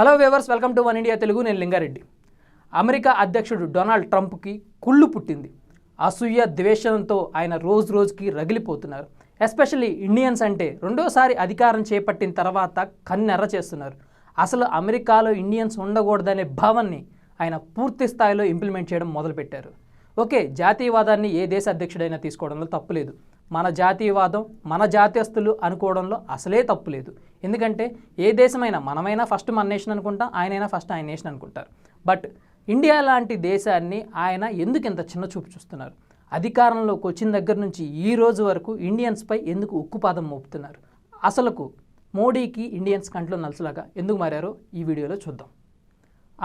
Hello viewers welcome to One India Telugu నేను Lingareddy. America అధ్యక్షుడు Donald ట్రంప్కి కుళ్ళు పుట్టింది. అసూయ ద్వేషంతో ఆయన రోజు రోజుకి రగిలిపోతున్నారు. ఎస్పెషల్లీ ఇండియన్స్ అంటే రెండోసారి అధికారం చేపట్టిన తర్వాత కన్నెర్ర చేస్తున్నారు. అసలు అమెరికాలో ఇండియన్స్ ఉండకూడదనే భావాన్ని ఆయన పూర్తి స్థాయిలో ఇంప్లిమెంట్ చేయడం మొదలుపెట్టారు. ఓకే జాతీయవాదాన్ని ఏ దేశ అధ్యక్షుడైనా తీసుకోవడంలో తప్పులేదు మన జాతీయవాదం మన జాతీయస్తులు అనుకోవడంలో అసలే తప్పులేదు ఎందుకంటే ఏ దేశమైనా మనమైనా ఫస్ట్ మన నేషన్ అనుకుంటాం ఆయనైనా ఫస్ట్ ఆయన నేషన్ అనుకుంటారు. బట్ ఇండియా లాంటి దేశాన్ని ఆయన ఎందుకు ఇంత చిన్న చూపు చూస్తున్నారు? అధికారంలోకి వచ్చిన దగ్గర నుంచి ఈ రోజు వరకు ఇండియన్స్పై ఎందుకు ఉక్కుపాదం మోపుతున్నారు? అసలుకు మోడీకి ఇండియన్స్ కంట్లో నలుసులాగా ఎందుకు మారారో ఈ వీడియోలో చూద్దాం.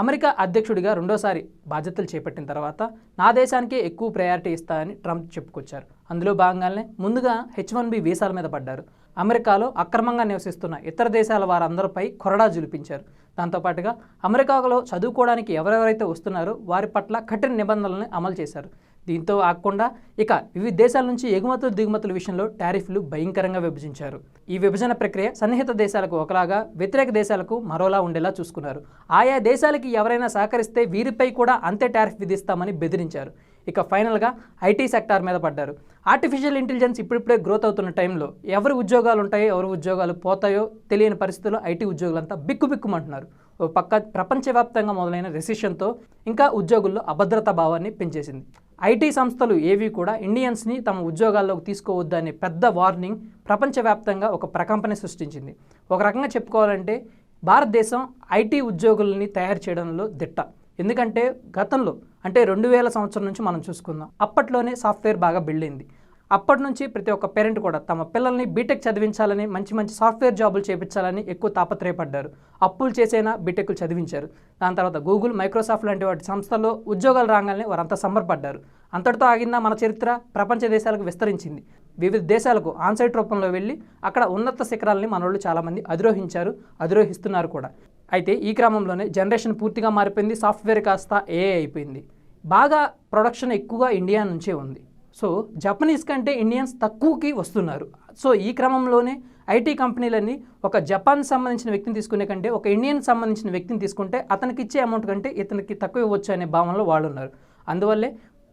అమెరికా అధ్యక్షుడిగా రెండోసారి బాధ్యతలు చేపట్టిన తర్వాత నా దేశానికే ఎక్కువ ప్రయారిటీ ఇస్తానని ట్రంప్ చెప్పుకొచ్చారు. అందులో భాగంగానే ముందుగా హెచ్ వన్ బి వీసాల మీద పడ్డారు. అమెరికాలో అక్రమంగా నివసిస్తున్న ఇతర దేశాల వారందరిపై కొరడా జులిపించారు. దాంతోపాటుగా అమెరికాలో చదువుకోవడానికి ఎవరెవరైతే వస్తున్నారో వారి పట్ల కఠిన నిబంధనలను అమలు చేశారు. దీంతో ఆకుండా ఇక వివిధ దేశాల నుంచి ఎగుమతులు దిగుమతుల విషయంలో టారిఫ్లు భయంకరంగా విభజించారు. ఈ విభజన ప్రక్రియ సన్నిహిత దేశాలకు ఒకలాగా వ్యతిరేక దేశాలకు మరోలా ఉండేలా చూసుకున్నారు. ఆయా దేశాలకి ఎవరైనా సహకరిస్తే వీరిపై కూడా అంతే టారిఫ్ విధిస్తామని బెదిరించారు. ఇక ఫైనల్గా ఐటీ సెక్టార్ మీద పడ్డారు. ఆర్టిఫిషియల్ ఇంటెలిజెన్స్ ఇప్పుడిప్పుడే గ్రోత్ అవుతున్న టైంలో ఎవరి ఉద్యోగాలు ఉంటాయో ఎవరి ఉద్యోగాలు పోతాయో తెలియని పరిస్థితుల్లో ఐటీ ఉద్యోగులంతా బిక్కుబిక్కుమంటున్నారు. పక్క ప్రపంచవ్యాప్తంగా మొదలైన రెసిషన్తో ఇంకా ఉద్యోగుల్లో అభద్రతా భావాన్ని పెంచేసింది. ఐటీ సంస్థలు ఏవి కూడా ఇండియన్స్ని తమ ఉద్యోగాల్లోకి తీసుకోవద్దనే పెద్ద వార్నింగ్ ప్రపంచవ్యాప్తంగా ఒక ప్రకంపన సృష్టించింది. ఒక రకంగా చెప్పుకోవాలంటే భారతదేశం ఐటీ ఉద్యోగుల్ని తయారు చేయడంలో దిట్ట. ఎందుకంటే గతంలో అంటే రెండు వేల సంవత్సరం నుంచి మనం చూసుకుందాం అప్పట్లోనే సాఫ్ట్వేర్ బాగా బిల్డ్ అయింది. అప్పటి నుంచి ప్రతి ఒక్క పేరెంట్ కూడా తమ పిల్లల్ని బీటెక్ చదివించాలని మంచి మంచి సాఫ్ట్వేర్ జాబులు చేపించాలని ఎక్కువ తాపత్రయపడ్డారు. అప్పులు చేసైనా బీటెక్లు చదివించారు. దాని తర్వాత గూగుల్ మైక్రోసాఫ్ట్ లాంటి వాటి సంస్థల్లో ఉద్యోగాలు రాగానే వారంతా సంబరపడ్డారు. అంతటితో ఆగిందా మన చరిత్ర? ప్రపంచ దేశాలకు విస్తరించింది. వివిధ దేశాలకు ఆన్సైట్ రూపంలో వెళ్ళి అక్కడ ఉన్నత శిఖరాలని మనోళ్ళు చాలామంది అధిరోహించారు అధిరోహిస్తున్నారు కూడా. అయితే ఈ క్రమంలోనే జనరేషన్ పూర్తిగా మారిపోయింది సాఫ్ట్వేర్ కాస్త ఏఐ అయిపోయింది. బాగా ప్రొడక్షన్ ఎక్కువగా ఇండియా నుంచే ఉంది. సో జపనీస్ కంటే ఇండియన్స్ తక్కువకి వస్తున్నారు. సో ఈ క్రమంలోనే ఐటీ కంపెనీలన్నీ ఒక జపాన్ సంబంధించిన వ్యక్తిని తీసుకునే కంటే ఒక ఇండియన్ సంబంధించిన వ్యక్తిని తీసుకుంటే అతనికి ఇచ్చే అమౌంట్ కంటే ఇతనికి తక్కువ ఇవ్వచ్చు అనే భావనలో వాళ్ళు ఉన్నారు. అందువల్లే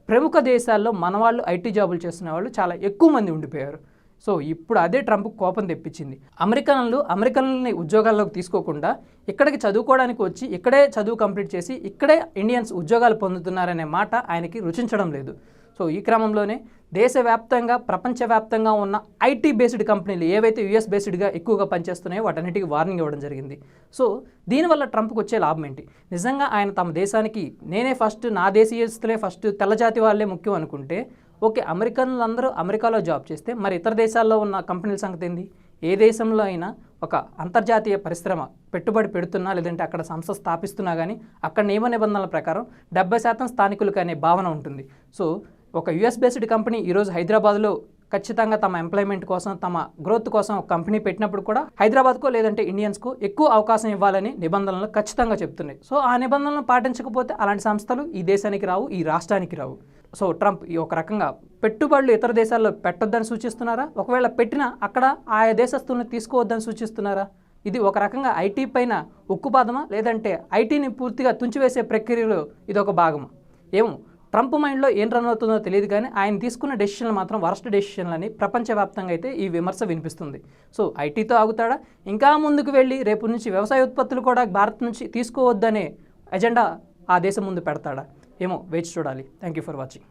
ప్రముఖ దేశాల్లో మన వాళ్ళు ఐటీ జాబులు చేస్తున్న వాళ్ళు చాలా ఎక్కువ మంది ఉండిపోయారు. సో ఇప్పుడు అదే ట్రంప్ కోపం తెప్పించింది. అమెరికన్లు అమెరికన్లని ఉద్యోగాల్లోకి తీసుకోకుండా ఇక్కడికి చదువుకోవడానికి వచ్చి ఇక్కడే చదువు కంప్లీట్ చేసి ఇక్కడే ఇండియన్స్ ఉద్యోగాలు పొందుతున్నారనే మాట ఆయనకి రుచించడం లేదు. సో ఈ క్రమంలోనే దేశవ్యాప్తంగా ప్రపంచవ్యాప్తంగా ఉన్న ఐటీ బేస్డ్ కంపెనీలు ఏవైతే యుఎస్ బేస్డ్గా ఎక్కువగా పనిచేస్తున్నాయో వాటన్నిటికీ వార్నింగ్ ఇవ్వడం జరిగింది. సో దీనివల్ల ట్రంప్కి వచ్చే లాభం ఏంటి? నిజంగా ఆయన తమ దేశానికి నేనే ఫస్ట్ నా దేశీయస్తులే ఫస్ట్ తెల్లజాతి వాళ్ళే ముఖ్యం అనుకుంటే ఓకే అమెరికన్లందరూ అమెరికాలో జాబ్ చేస్తే మరి ఇతర దేశాల్లో ఉన్న కంపెనీల సంగతి ఏంది? ఏ దేశంలో అయినా ఒక అంతర్జాతీయ పరిశ్రమ పెట్టుబడి పెడుతున్నా లేదంటే అక్కడ సంస్థ స్థాపిస్తున్నా కానీ అక్కడ నియమ నిబంధనల ప్రకారం డెబ్బై శాతం స్థానికులకు అనే భావన ఉంటుంది. సో ఒక యుఎస్ బేస్డ్ కంపెనీ ఈరోజు హైదరాబాద్లో ఖచ్చితంగా తమ ఎంప్లాయ్మెంట్ కోసం తమ గ్రోత్ కోసం ఒక కంపెనీ పెట్టినప్పుడు కూడా హైదరాబాద్కో లేదంటే ఇండియన్స్కు ఎక్కువ అవకాశం ఇవ్వాలని నిబంధనలు ఖచ్చితంగా చెప్తున్నాయి. సో ఆ నిబంధనలను పాటించకపోతే అలాంటి సంస్థలు ఈ దేశానికి రావు ఈ రాష్ట్రానికి రావు. సో ట్రంప్ ఈ ఒక రకంగా పెట్టుబడులు ఇతర దేశాల్లో పెట్టొద్దని సూచిస్తున్నారా? ఒకవేళ పెట్టినా అక్కడ ఆయా దేశస్తులను తీసుకోవద్దని సూచిస్తున్నారా? ఇది ఒక రకంగా ఐటీ పైన ఉక్కుపాదమా? లేదంటే ఐటీని పూర్తిగా తుంచివేసే ప్రక్రియలో ఇది ఒక భాగమా? ఏమో ట్రంప్ మైండ్లో ఏం రన్ అవుతుందో తెలియదు కానీ ఆయన తీసుకున్న డెసిషన్లు మాత్రం వరస్ట్ డెసిషన్లని ప్రపంచవ్యాప్తంగా అయితే ఈ విమర్శ వినిపిస్తుంది. సో ఐటీతో ఆగుతాడా? ఇంకా ముందుకు వెళ్ళి రేపు నుంచి వ్యవసాయ ఉత్పత్తులు కూడా భారత్ నుంచి తీసుకోవద్దనే ఎజెండా ఆ దేశం ముందు పెడతాడా? ఏమో వేచి చూడాలి. Thank you for watching.